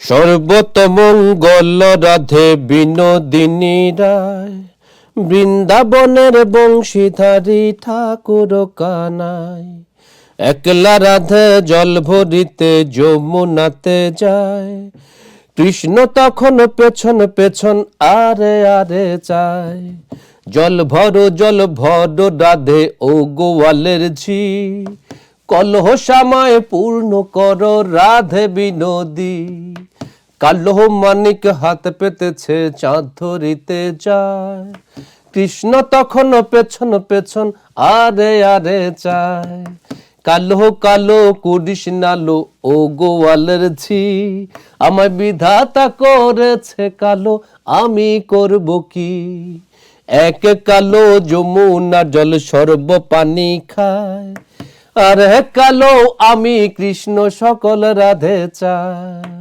সর্বতমঙ্গল রাধে বিনোদিনী রায়। বৃন্দাবনের বংশীধারী ঠাকুর কানাই একলা রাধে জল ভরিতে যমুনাতে যায়। কৃষ্ণ তখন পেছন পেছন আরে আরে চায়। জল ভরো জল ভরো রাধে ও গোয়ালের ঝি। কলহ সময় পূর্ণ কর, রাধে বিনোদী। কালহ মানিক হাত পেতেছে, চাঁদ ধরিতে যায় কৃষ্ণ তখন পেছন পেছন, আরে আরে, চায়। কালো কালো কুডিস নালো ও গোয়ালের ঝি। আমায় বিধাতা করেছে কালো, আমি করব কি? এক কালো যমুনা জল সর্ব পানি খায়। আর কালো আমি কৃষ্ণ সকল রাধে চায়